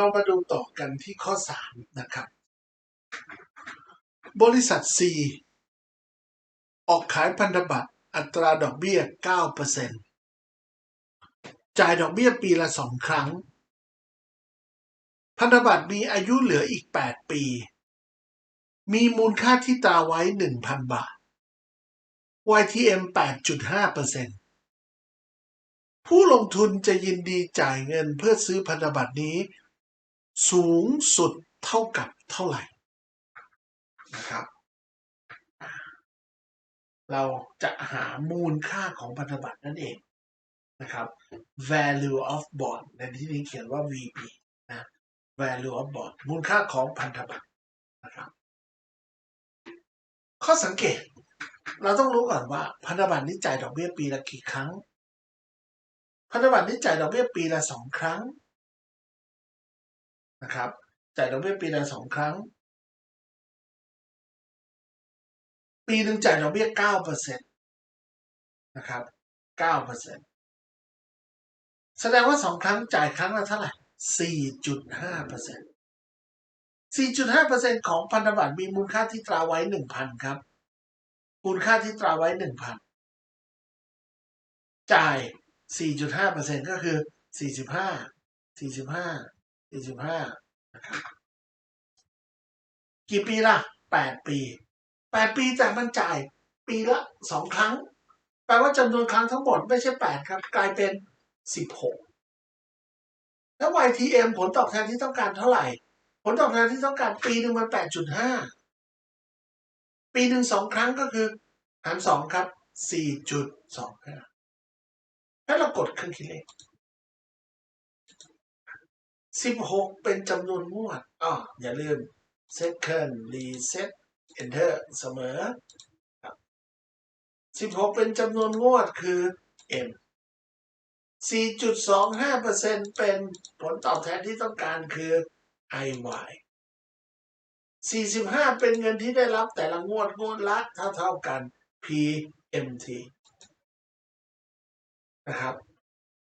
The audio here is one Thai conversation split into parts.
เรามาดูต่อกันที่ข้อสามนะครับ บริษัท C ออกขายพันธบัตรอัตราดอกเบี้ย 9%จ่ายดอกเบี้ยปีละสองครั้ง พันธบัตรมีอายุเหลืออีก 8 ปี มีมูลค่าที่ตราไว้ 1,000 บาท YTM 8.5%ผู้ลงทุนจะยินดีจ่ายเงินเพื่อซื้อพันธบัตรนี้ สูงสุดเท่ากับเท่าไหร่นะครับ เราจะหามูลค่าของพันธบัตรนั่นเองนะครับ value of bond ในที่นี้เขียนว่า VB นะ value of bond มูลค่าของพันธบัตรนะครับ ข้อสังเกต เราต้องรู้ก่อนว่าพันธบัตรนี้จ่ายดอกเบี้ยปีละกี่ครั้ง พันธบัตรนี้จ่ายดอกเบี้ยปีละสองครั้ง นะครับจ่ายดอกเบี้ยปีละสองครั้ง ปีหนึ่งจ่ายดอกเบี้ยเก้าเปอร์เซ็นตนะครับเก้าเปอร์เซ็นตแสดงว่าสองครั้งจ่ายครั้งละเท่าไหร่สี่จุดห้าเปอร์เซ็นตสี่จุดห้าเปอร์เซ็นตของพันธบัตรมีมูลค่าที่ตราไว้หนึ่งพันครับ มูลค่าที่ตราไว้หนึ่งพันจ่ายสี่จุดห้าเปอร์เซ็นก็คือสี่สิบห้าสี่สิบห้า สี่สิบห้ากี่ปีล่ะแปดปีแปดปีแต่มันจ่ายปีละสองครั้ง แปลว่าจำนวนครั้งทั้งหมดไม่ใช่แปดครับ กลายเป็นสิบหกแล้ว YTM ผลตอบแทนที่ต้องการเท่าไหร่ ผลตอบแทนที่ต้องการปีหนึ่งมันแปดจุดห้าปีหนึ่งสองครั้งก็คือหารสองครับสี่จุดสองห้าแล้วเรากดเครื่องคิดเลข สิบหกเป็นจำนวนงวดอ๋ออย่าลืม second reset enter เสมอสิบหกเป็นจำนวนงวดคือ m 4.25%เป็นผลตอบแทนที่ต้องการคือ IY 45 เป็นเงินที่ได้รับแต่ละงวดงวดละเท่าเท่ากัน PMT นะครับ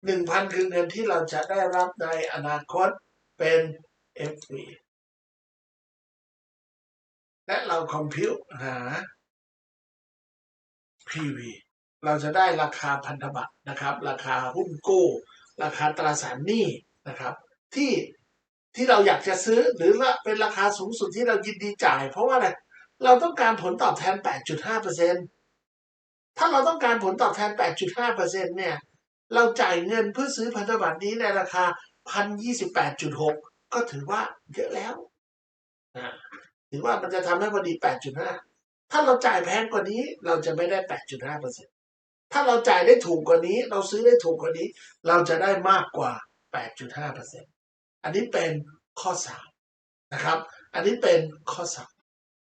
1,000คือเงินที่เราจะได้รับในอนาคตเป็น FV และเราคอมพิวหา PV เราจะได้ราคาพันธบัตรนะครับ ราคาหุ้นกู้ ราคาตราสารหนี้นะครับ ที่ที่เราอยากจะซื้อหรือว่าเป็นราคาสูงสุดที่เรายินดีจ่าย เพราะว่าอะไรเราต้องการผลตอบแทน 8.5%ถ้าเราต้องการผลตอบแทน 8.5%เนี่ย เราจ่ายเงินเพื่อซื้อพันธบัตรนี้ในราคา 1,028.6 ก็ถือว่าเยอะแล้วนะถือว่ามันจะทำให้พอดี 8.5 ถ้าเราจ่ายแพงกว่านี้เราจะไม่ได้ 8.5%ถ้าเราจ่ายได้ถูกกว่านี้ เราซื้อได้ถูกกว่านี้ เราจะได้มากกว่า 8.5%อันนี้เป็นข้อ 3 นะครับ อันนี้เป็นข้อ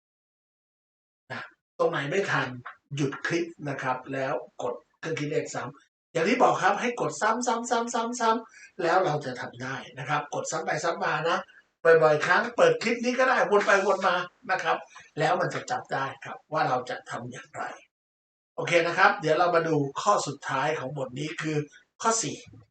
3นะตรงไหนไม่ทันหยุดคลิปนะครับ แล้วกดเครื่องคิดเลขซ้ำ อย่างที่บอกครับให้กดซ้ำซ้ำซ้ำซ้ำซ้ำแล้วเราจะทำได้นะครับ กดซ้ำไปซ้ำมานะบ่อยๆครั้งเปิดคลิปนี้ก็ได้วนไปวนมานะครับ แล้วมันจะจับได้ครับว่าเราจะทำอย่างไร โอเคนะครับ เดี๋ยวเรามาดูข้อสุดท้ายของบทนี้คือข้อ 4